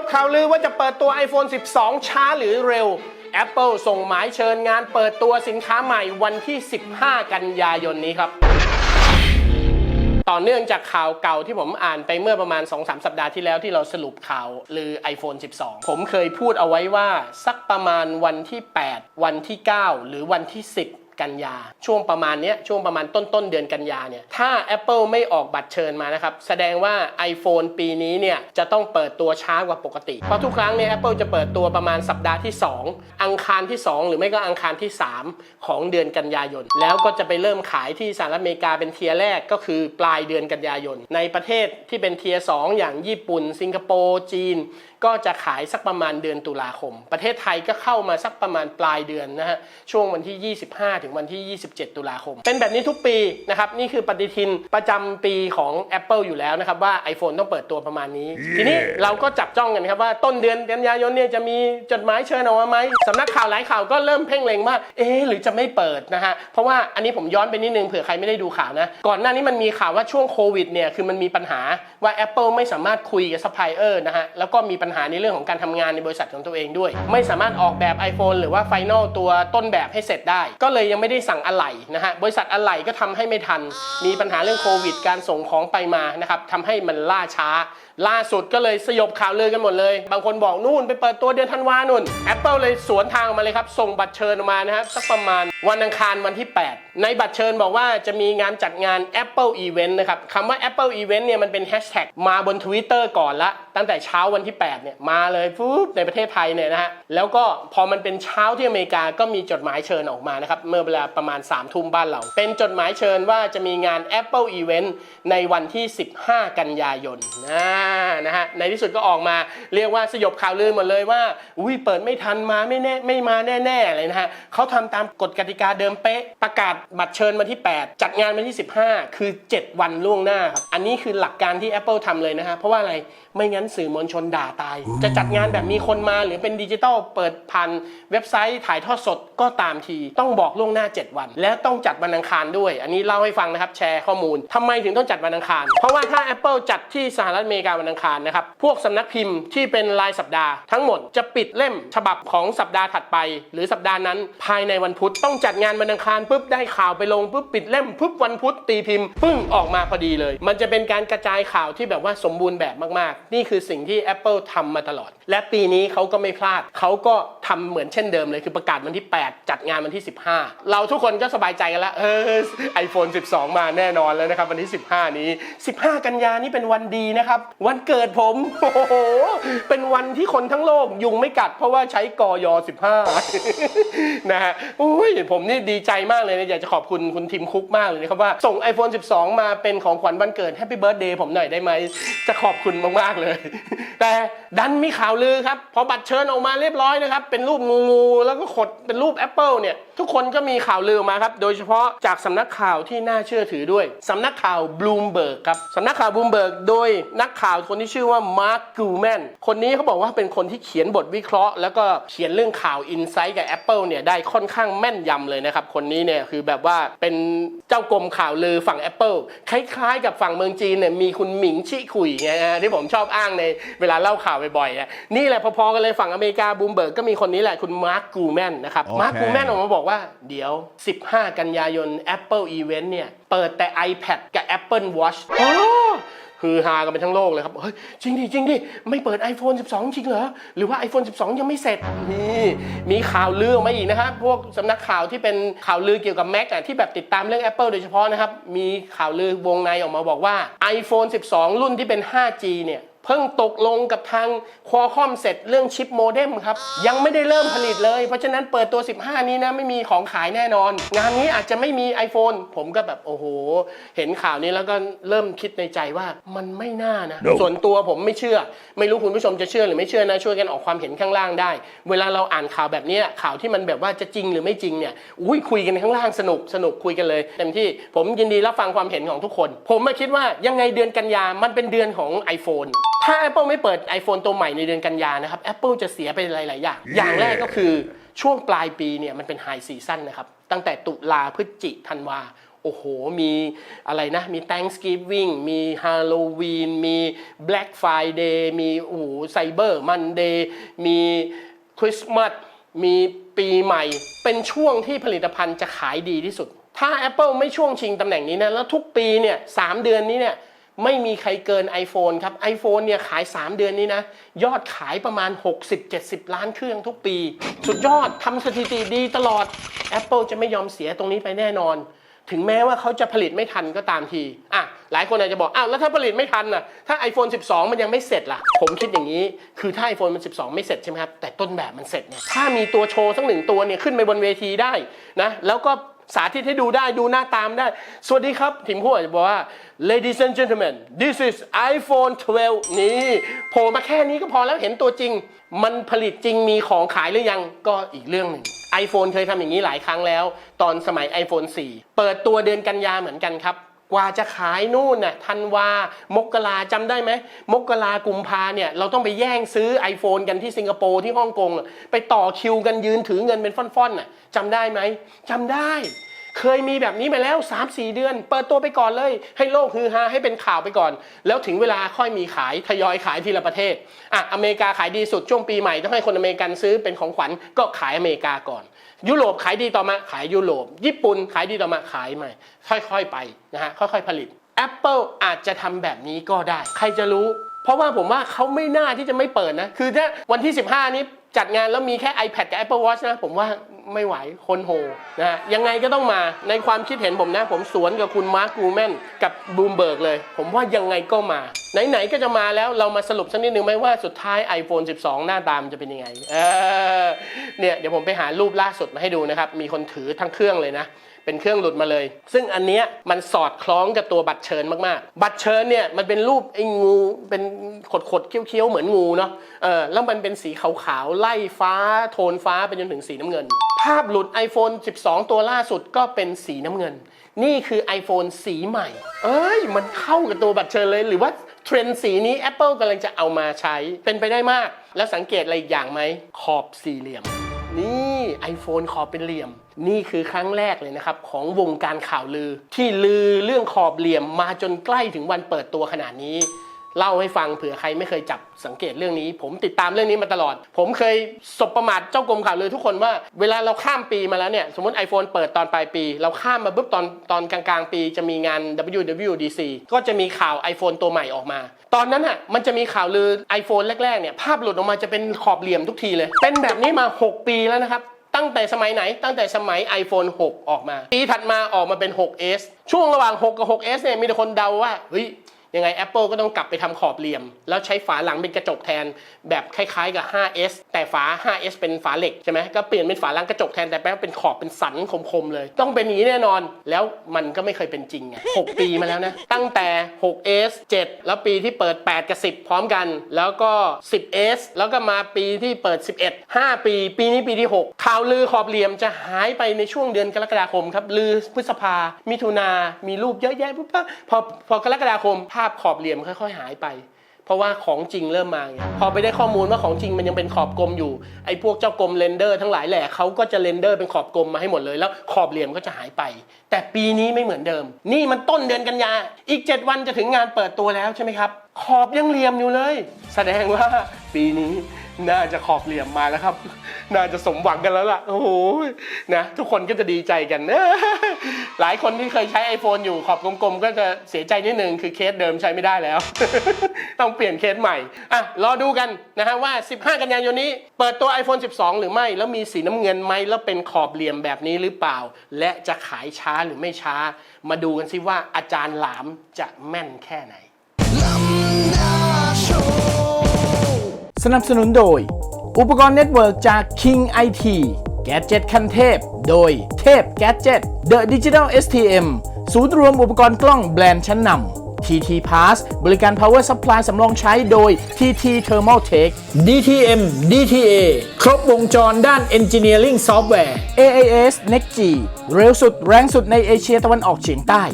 บข่าวลือว่าจะเปิดตัว iPhone 12 ช้าหรือเร็ว Apple ส่งหมายเชิญงานเปิดตัวสินค้าใหม่วันที่ 15 กันยายนนี้ครับ ต่อเนื่องจากข่าวเก่าที่ผมอ่านไปเมื่อประมาณ 2-3 สัปดาห์ที่แล้วที่เราสรุปข่าวลือ iPhone 12 ผมเคยพูดเอาไว้ว่า สักประมาณวันที่ 8 วันที่ 9 หรือวันที่ 10 กันยา ช่วงประมาณเนี้ยช่วงประมาณต้นต้นเดือนกันยาเนี่ยถ้า Apple ไม่ออกบัตรเชิญมานะครับ แสดงว่า iPhone ปีนี้เนี่ยจะต้องเปิดตัวช้ากว่าปกติ เพราะทุกครั้งเนี่ย Apple จะเปิดตัวประมาณสัปดาห์ที่ 2 อังคารที่ 2 หรือไม่ก็อังคารที่ 3 ของเดือนกันยายน แล้วก็จะไปเริ่มขายที่สหรัฐอเมริกาเป็นเทียร์แรกก็คือปลายเดือนกันยายน ในประเทศที่เป็นเทียร์สอย่างญี่ปุ่น สิงคโปร์จีน ก็จะขายสักประมาณเดือนตุลาคม ประเทศไทยก็เข้ามาสักประมาณปลายเดือนนะฮะช่วงวันที่ 25ถึงวันที่ 27 ตุลาคม เป็นแบบนี้ทุกปีนะครับ นี่คือปฏิทินประจำปีของ Apple อยู่แล้วนะครับ ว่า iPhone ต้องเปิดตัวประมาณนี้ ทีนี้เราก็จับจ้องกันครับว่าต้นเดือนกันยายนเนี่ยจะมีจดหมายเชิญออกมาไหมสำนักข่าวหลายข่าวก็เริ่มเพ่งเล็งว่าเอ๊ะหรือจะไม่เปิดนะฮะเพราะว่าอันนี้ผมย้อนไปนิดนึงเผื่อใครไม่ได้ดูข่าวนะก่อนหน้านี้มันมีข่าวว่าช่วงโควิดเนี่ยคือมันมีปัญหาว่า Apple ไม่สามารถคุยกับซัพพลายเออร์นะฮะแล้วก็มีปัญหาในเรื่องของการทำงานในบริษัทของตัวเองด้วย ไม่สามารถออกแบบ iPhone หรือว่าไฟนอลตัวต้นแบบให้เสร็จได้ ก็เลยยังไม่ได้สั่งอะไหล่นะฮะบริษัทอะไหล่ก็ทำให้ไม่ทัน มีปัญหาเรื่องโควิด การส่งของไปมานะครับทำให้มันล่าช้า ล่าสุดก็เลยสยบข่าวลือกันหมดเลย บางคนบอกนู่นไปเปิดตัวเดือนธันวานุ่น Apple เลยสวนทางออกมาเลยครับ ส่งบัตรเชิญออกมานะครับสักประมาณวันอังคารวันที่ 8 ในบัตรเชิญบอกว่าจะมีงานจัดงาน Apple Event นะครับคำว่า Apple Event เนี่ยมันเป็นแฮชแท็กมาบน Twitter ก่อนละตั้งแต่เช้าวันที่ 8 เนี่ย มาเลยปุ๊บในประเทศไทยเนี่ยนะฮะ แล้วก็พอมันเป็นเช้าที่อเมริกาก็มีจดหมายเชิญออกมานะครับ เมื่อเวลาประมาณ3ามทุ่มบ้านเรา เป็นจดหมายเชิญว่าจะมีงาน Apple Event ในวันที่ 15 กันยายนนะนะฮะในที่สุดก็ออกมาเรียกว่าสยบข่าวลือหมดเลยว่าอุ้ยเปิดไม่ทันมาไม่แน่ไม่มาแน่ๆเลยนะฮะเขาทำตามกฎกติกาเดิมเป๊ะ ประกาศบัตรเชิญมาที่ 8 จัดงานมาที่ 15 คือ 7 วันล่วงหน้าครับ อันนี้คือหลักการที่ Apple ทำเลยนะฮะเพราะว่าอะไร ไม่งั้นสื่อมวลชนด่าตาย จะจัดงานแบบมีคนมาหรือเป็นดิจิตอลเปิดผ่านเว็บไซต์ถ่ายทอดสดก็ตามที ต้องบอกล่วงหน้า 7 วัน และต้องจัดวันอังคารด้วย อันนี้เล่าให้ฟังนะครับแชร์ข้อมูลทำไมถึงต้องจัดวันอังคาร เพราะว่าถ้า Apple จัดที่สหรัฐอเมริกาวันอังคารนะครับพวกสำนักพิมพ์ที่เป็นรายสัปดาห์ทั้งหมดจะปิดเล่มฉบับของสัปดาห์ถัดไป หรือสัปดาห์นั้นภายในวันพุธต้องจัดงานวันอังคารปุ๊บได้ข่าวไปลงปุ๊บปิดเล่มปุ๊บวันพุธตีพิมพ์ปึ้งออกมาพอดีเลย มันจะเป็นการกระจายข่าวที่แบบว่าสมบูรณ์แบบมากๆนี่คือสิ่งที่ Apple ทำมาตลอด และปีนี้เขาก็ไม่พลาด เขาก็ทำเหมือนเช่นเดิมเลย คือประกาศวันที่ 8 จัดงานวันที่ 15 เราทุกคนก็สบายใจกันแล้ว เออ iPhone 12 มาแน่นอนแล้วนะครับ วันที่ 15 นี้ 15 กันยานี่เป็นวันดีนะครับ วันเกิดผม โอ้โห เป็นวันที่คนทั้งโลกยุงไม่กัด เพราะว่าใช้กอย15 นะฮะโอ้ยผมนี่ดีใจมากเลยนะอยากจะขอบคุณคุณทีมคุกมากเลยนะครับว่าส่ง iPhone 12 มาเป็นของขวัญวันเกิด Happy Birthday ผมหน่อยได้ไหมจะขอบคุณมากๆเลย แต่ดันมีข่าวลือครับ พอบัตรเชิญออกมาเรียบร้อยนะครับ เป็นรูปงูงูแล้วก็ขดเป็นรูป Apple เนี่ย ทุกคนก็มีข่าวลือมาครับ โดยเฉพาะจากสำนักข่าวที่น่าเชื่อถือด้วย สำนักข่าวบลูมเบิร์กครับสำนักข่าวบลูมเบิร์กโดยนักข่าวคนที่ชื่อว่ามาร์คกูแมนคนนี้เขาบอกว่าเป็นคนที่เขียนบทวิเคราะห์ แล้วก็เขียนเรื่องข่าวอินไซต์กับ Apple เนี่ยได้ค่อนข้างแม่นยำเลยนะครับ คนนี้เนี่ยคือแบบว่าเป็นเจ้ากรมข่าวลือฝั่ง Apple คล้ายๆ กับฝั่งเมืองจีนเนี่ยมีคุณหมิงชิคุยไงฮะที่ผมชอบอ้างในเวลาเล่าข่าวบ่อยๆอะนี่แหละพอๆกันเลยฝั่งอเมริกาบูมเบิร์กก็มีคนนี้แหละคุณมาร์คกูแมนนะครับโอเคมาร์คกูแมนออกมาบอกว่าเดี๋ยว 15 กันยายน Apple Event เนี่ยเปิดแต่ iPad กับ Apple Watch โอ้คือฮากันไปทั้งโลกเลยครับ เฮ้ย จริงดิ จริงดิ ไม่เปิด iPhone 12 จริงเหรอ หรือว่า iPhone 12 ยังไม่เสร็จ นี่มีข่าวลือออกมาอีกนะครับ พวกสำนักข่าวที่เป็นข่าวลือเกี่ยวกับ Mac อะที่แบบติดตามเรื่อง Apple โดยเฉพาะนะครับ มีข่าวลือวงในออกมาบอกว่า iPhone 12 รุ่นที่เป็น 5G เนี่ย เพิ่งตกลงกับทางควอคอมเสร็จเรื่องชิปโมเด็มครับ ยังไม่ได้เริ่มผลิตเลย เพราะฉะนั้นเปิดตัว 15 นี้นะ ไม่มีของขายแน่นอน งานนี้อาจจะไม่มี iPhone ผมก็แบบ โอ้โห เห็นข่าวนี้แล้วก็เริ่มคิดในใจว่ามันไม่น่านะ No ส่วนตัวผมไม่เชื่อ ไม่รู้คุณผู้ชมจะเชื่อหรือไม่เชื่อนะ ช่วยกันออกความเห็นข้างล่างได้ เวลาเราอ่านข่าวแบบเนี้ยข่าวที่มันแบบว่าจะจริงหรือไม่จริงเนี่ยอุ้ยคุยกันข้างล่างสนุกสนุกคุยกันเลยเต็มที่ผมยินดีรับฟังความเห็นของทุกคน ผมมาคิดว่ายังไงเดือนกันยามันเป็นเดือนของ iPhone ถ้า Apple ไม่เปิด iPhone ตัวใหม่ในเดือนกันยานะครับ Apple จะเสียไปหลาย ๆ อย่าง อย่างแรกก็คือช่วงปลายปีเนี่ยมันเป็นไฮซีซั่นนะครับ ตั้งแต่ตุลาพฤศจิธันวาโอโอ้โห มีอะไรนะ มี Thanksgiving มี Halloween มี Black Friday มีโอ้โห Cyber Monday มีคริสต์มาสมีปีใหม่ เป็นช่วงที่ผลิตภัณฑ์จะขายดีที่สุด ถ้า Apple ไม่ช่วงชิงตำแหน่งนี้นะ แล้วทุกปีเนี่ยสามเดือนนี้เนี่ย ไม่มีใครเกิน iPhone ครับ iPhone เนี่ยขาย 3 เดือนนี้นะ ยอดขายประมาณ 60-70 ล้านเครื่องทุกปี สุดยอดทำสถิติดีตลอด Apple จะไม่ยอมเสียตรงนี้ไปแน่นอน ถึงแม้ว่าเขาจะผลิตไม่ทันก็ตามทีอะหลายคนอาจจะบอกอ้าวแล้วถ้าผลิตไม่ทันน่ะถ้า iPhone 12 มันยังไม่เสร็จล่ะ ผมคิดอย่างนี้ คือถ้า iPhone มัน 12 ไม่เสร็จใช่ไหมครับแต่ต้นแบบมันเสร็จเนี่ยถ้ามีตัวโชว์สักหนึ่งตัวเนี่ยขึ้นไปบนเวทีได้นะแล้วก็ สาธิตให้ดูได้ดูหน้าตามได้ สวัสดีครับ ทีมพูดอาจจะบอกว่า ladies and gentlemen this is iPhone 12 นี่โผล่มาแค่นี้ก็พอแล้วเห็นตัวจริง มันผลิตจริงมีของขายหรือยังก็อีกเรื่องหนึ่ง iPhone เคยทำอย่างนี้หลายครั้งแล้ว ตอนสมัย iPhone 4 เปิดตัวเดือนกันยาเหมือนกันครับ กว่าจะขายนู่นน่ะธันวามกราจำได้ไหมมกรากุมภาเนี่ยเราต้องไปแย่งซื้อ iPhone กันที่สิงคโปร์ที่ฮ่องกงไปต่อคิวกันยืนถือเงินเป็นฟ่อนๆน่ะจำได้ไหมจำได้ เคยมีแบบนี้มาแล้ว 3-4 เดือน เปิดตัวไปก่อนเลย ให้โลกฮือฮาให้เป็นข่าวไปก่อน แล้วถึงเวลาค่อยมีขายทยอยขายทีละประเทศอะอเมริกาขายดีสุดช่วงปีใหม่ต้องให้คนอเมริกันซื้อเป็นของขวัญก็ขายอเมริกาก่อน ยุโรปขายดีต่อมาขายยุโรป ญี่ปุ่นขายดีต่อมาขายใหม่ ค่อยๆไปนะฮะค่อยๆผลิต Apple อาจจะทำแบบนี้ก็ได้ ใครจะรู้ เพราะว่าผมว่าเขาไม่น่าที่จะไม่เปิดนะ คือถ้าวันที่ 15 นี้ จัดงานแล้วมีแค่ iPad กับ Apple Watch นะ ผมว่าไม่ไหวคนโหนะฮะยังไงก็ต้องมาในความคิดเห็นผมนะ ผมสวนกับคุณมาร์คกูแมนกับบูมเบิร์กเลย ผมว่ายังไงก็มา ไหน ๆ ก็จะมาแล้วเรามาสรุปสักนิดนึงไหมว่าสุดท้าย iPhone 12 หน้าตามนจะเป็นยังไงเออเนี่ยเดี๋ยวผมไปหารูปล่าสุดมาให้ดูนะครับ มีคนถือทั้งเครื่องเลยนะ เป็นเครื่องหลุดมาเลย ซึ่งอันเนี้ยมันสอดคล้องกับตัวบัตรเชิญมากๆ บัตรเชิญเนี่ยมันเป็นรูปไอ้งูเป็นขดๆเคี้ยวๆเหมือนงูเนาะเออแล้วมันเป็นสีขาวๆไล่ฟ้าโทนฟ้าไปจนถึงสีน้ำเงิน ภาพหลุด iPhone 12 ตัวล่าสุดก็เป็นสีน้ำเงิน นี่คือ iPhone สีใหม่ เอ้ยมันเข้ากับตัวบัตรเชิญเลยหรือว่าเทรนด์สีนี้ Apple กำลังจะเอามาใช้เป็นไปได้มาก แล้วสังเกตอะไรอีกอย่างไหมขอบสี่เหลี่ยม นี่ iPhone ขอบเป็นเหลี่ยม นี่คือครั้งแรกเลยนะครับ ของวงการข่าวลือ ที่ลือเรื่องขอบเหลี่ยมมาจนใกล้ถึงวันเปิดตัวขนาดนี้ เล่าให้ฟังเผื่อใครไม่เคยจับสังเกตเรื่องนี้ ผมติดตามเรื่องนี้มาตลอด ผมเคยสบประมาทเจ้ากรมข่าวเลือทุกคนว่าเวลาเราข้ามปีมาแล้วเนี่ย สมมติ iPhone เปิดตอนปลายปี เราข้ามมาปุ๊บตอนตอนกลางๆ ปีจะมีงาน WWDC ก็จะมีข่าว iPhone ตัวใหม่ออกมา ตอนนั้นอะมันจะมีข่าวลือ iPhone แรกๆเนี่ยภาพหลุดออกมาจะเป็นขอบเหลี่ยมทุกทีเลย เป็นแบบนี้มา 6 ปีแล้วนะครับตั้งแต่สมัยไหน ตั้งแต่สมัย iPhone 6 ออกมา ปีถัดมาออกมาเป็น 6s ช่วงระหว่าง 6 กับ 6s เนี่ยมีแต่คนเดาว่าเฮ้ย ยังไง Apple ก็ต้องกลับไปทำขอบเหลี่ยม แล้วใช้ฝาหลังเป็นกระจกแทน แบบคล้ายๆกับ 5s แต่ฝา 5s เป็นฝาเหล็กใช่ไหมก็เปลี่ยนเป็นฝาหลังกระจกแทนแต่แปลว่าเป็นขอบเป็นสันคมๆเลย ต้องเป็นอย่างนี้แน่นอน แล้วมันก็ไม่เคยเป็นจริงไง6ปีมาแล้วนะ ตั้งแต่ 6s 7 แล้วปีที่เปิด 8 กับ 10 พร้อมกัน แล้วก็ 10s แล้วก็มาปีที่เปิด 11 5 ปี ปีนี้ปีที่ 6 ข่าวลือขอบเหลี่ยมจะหายไปในช่วงเดือนกรกฎาคมครับลือพฤษภามิถุนามีรูปเยอะแยะปุ๊บปั๊บพอพอกรกฎาคมภาพขอบเหลี่ยมค่อย ๆ หายไป เพราะว่าของจริงเริ่มมาไงพอไปได้ข้อมูลว่าของจริงมันยังเป็นขอบกลมอยู่ไอ้พวกเจ้ากลมเรนเดอร์ทั้งหลายแหละเขาก็จะเรนเดอร์เป็นขอบกลมมาให้หมดเลยแล้ว ขอบเหลี่ยมก็จะหายไป แต่ปีนี้ไม่เหมือนเดิม นี่มันต้นเดือนกันยาอีก 7 วันจะถึงงานเปิดตัวแล้วใช่ไหมครับ ขอบยังเหลี่ยมอยู่เลย แสดงว่าปีนี้น่าจะขอบเหลี่ยมมาแล้วครับ น่าจะสมหวังกันแล้วล่ะ โอ้โหนะทุกคนก็จะดีใจกัน หลายคนที่เคยใช้ iPhone อยู่ขอบกลมๆ ก็จะเสียใจนิดนึงคือเคสเดิมใช้ไม่ได้แล้ว ต้องเปลี่ยนเคสใหม่ อะ รอดูกันนะฮะว่า 15 กันยายนนี้ เปิดตัว iPhone 12 หรือไม่ แล้วมีสีน้ำเงินไหมแล้วเป็นขอบเหลี่ยมแบบนี้หรือเปล่า และจะขายช้าหรือไม่ช้า มาดูกันสิว่าอาจารย์หลามจะแม่นแค่ไหนสนับสนุนโดย อุปกรณ์เน็ตเวิร์กจาก King IT แกจ e t คันเทพ โดยเทพแกจ e t The Digital STM ศูนย์รวมอุปกรณ์กล้องแบรนด์ชั้นนำ TT Pass บริการ Power Supply สำรองใช้โดย TT Thermal Tech DTM DTA ครบวงจรด้าน Engineering Software AAS Next G เร็วสุดแรงสุดในเอเชียตะวันออกเฉียงใต้